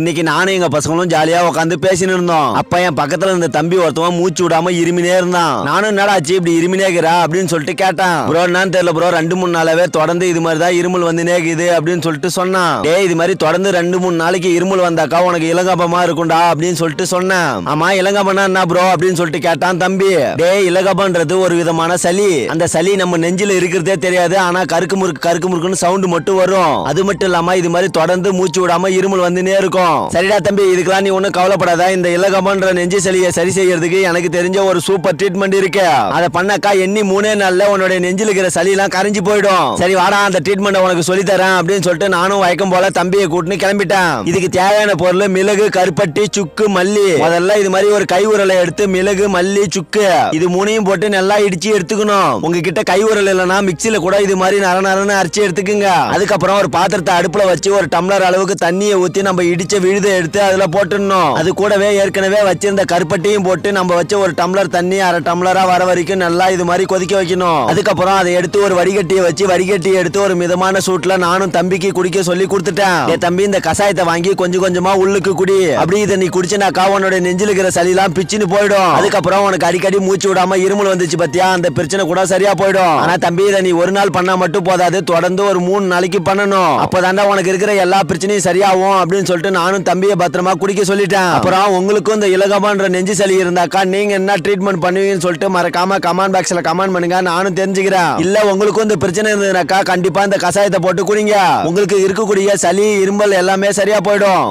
இன்னைக்கு நானும் எங்க பசங்களும் ஜாலியா உட்காந்து பேசின்னு இருந்தோம். அப்ப என் பக்கத்துல இருந்த தம்பி ஒருத்தவன் மூச்சு விடாம இருமினே இருந்தான். நானும் என்னடா ஆச்சு இப்படி இருமினேக்கிறா? அப்படின்னு சொல்லிட்டு கேட்டான். ப்ரோ என்னன்னு தெரியல ப்ரோ ரெண்டு மூணு நாளாவே தொடர்ந்து இது மாதிரி தான் இருமல் வந்து நேக்குது அப்படின்னு சொல்லிட்டு சொன்னான். டே இது மாதிரி தொடர்ந்து ரெண்டு மூணு நாளைக்கு இருமல் வந்தாக்கா உனக்கு இலங்கப்பமா இருக்கும்டா அப்படின்னு சொல்லிட்டு சொன்னேன். ஆமா இலங்கப்பனா என்ன ப்ரோ? அப்படின்னு சொல்லிட்டு கேட்டான் தம்பி. டே இலகப்பன்றது ஒரு விதமான சளி. அந்த சளி நம்ம நெஞ்சில இருக்கிறதே தெரியாது. ஆனா கருக்கு முறுக்கு கருக்கு முறுக்குன்னு சவுண்ட் மட்டும் வரும். அது மட்டும் இல்லாம இது மாதிரி தொடர்ந்து மூச்சு விடாம இருமல் வந்துனே இருக்கும். சரிடா தம்பி இதுக்கெல்லாம் நீ ஒண்ணும் கவலைப்படாத. இந்த இலகமன்ற நெஞ்சு சளியை சரி செய்யறதுக்கு எனக்கு தெரிஞ்ச ஒரு சூப்பர் ட்ரீட்மெண்ட் இருக்கு. அதை பண்ணக்கா எண்ணி மூணே நாள்ல உன்னோட நெஞ்சில் இருக்கிற சளி எல்லாம் கரைஞ்சு போயிடும். சரி வாடா அந்த ட்ரீட்மெண்ட் உனக்கு சொல்லி தரேன் அப்படின்னு சொல்லிட்டு நானும் வயக்கம் போல தம்பியை கூட்டுன்னு கிளம்பிட்டேன். இதுக்கு தேவையான பொருள் மிளகு கருப்பட்டி சுக்கு மல்லி. முதல்ல இது மாதிரி ஒரு கை உரலை எடுத்து மிளகு மல்லி சுக்கு. இது மூணையும் போட்டு நல்லா இடிச்சு எடுத்துக்கணும். உங்ககிட்ட கை உரல் இல்லைன்னா மிக்சியில கூட இது மாதிரி நர நரன்னு அரைச்சு எடுத்துக்குங்க. அதுக்கப்புறம் ஒரு பாத்திரத்தை அடுப்புல வச்சு ஒரு டம்ளர் அளவுக்கு தண்ணியை ஊத்தி நம்ம இடிச்ச விழுதை எடுத்து அதுல போட்டுடணும். அது கூடவே ஏற்கனவே வச்சிருந்த கருப்பட்டியும் போட்டு நம்ம வச்ச ஒரு டம்ளர் தண்ணி அரை டம்ளரா வர வரைக்கும் நல்லா இது மாதிரி கொதிக்க வைக்கணும். அதுக்கப்புறம் அதை எடுத்து ஒரு வடிகட்டியை வச்சு வடிகட்டியை எடுத்து ஒரு மிதமான சூட்ல நானும் தம்பிக்கு குடிக்க சொல்லி கொடுத்துட்டேன். என் தம்பி இந்த கசாயத்தை வாங்கி கொஞ்சம் கொஞ்சமா உள்ளுக்கு குடி. அப்படி இதை நீ குடிச்சினாக்கா உன்னோட நெஞ்சில் இருக்கிற சளிலாம் பிச்சுன்னு போயிடும். அதுக்கப்புறம் உனக்கு அடிக்கடி மூச்சு விடாம இருமல் வந்துச்சு பத்தியா? அந்த பிரச்சனை கூட சரியா போயிடும். ஆனா தம்பி இதை நீ ஒரு நாள் பண்ணா மட்டும் போதாது. தொடர்ந்து ஒரு மூணு நாளைக்கு பண்ணணும். அப்போதாண்டா உனக்கு இருக்கிற எல்லா பிரச்சனையும் சரியாகும் அப்படின்னு சொல்லிட்டு நான் நானும் தம்பியை பத்திரமா குடிக்க சொல்லிட்டேன். அப்புறம் உங்களுக்கும் இந்த இலகமான்ற நெஞ்சு சளி இருந்தாக்கா நீங்க என்ன ட்ரீட்மெண்ட் பண்ணுவீங்கன்னு சொல்லிட்டு மறக்காம கமெண்ட் பாக்ஸ்ல கமெண்ட் பண்ணுங்க நானும் தெரிஞ்சுக்கிறேன். இல்ல உங்களுக்கும் இந்த பிரச்சனை இருந்ததுனாக்கா கண்டிப்பா இந்த கஷாயத்தை போட்டு குடிங்க. உங்களுக்கு இருக்கக்கூடிய சளி இரும்பல் எல்லாமே சரியா போயிடும்.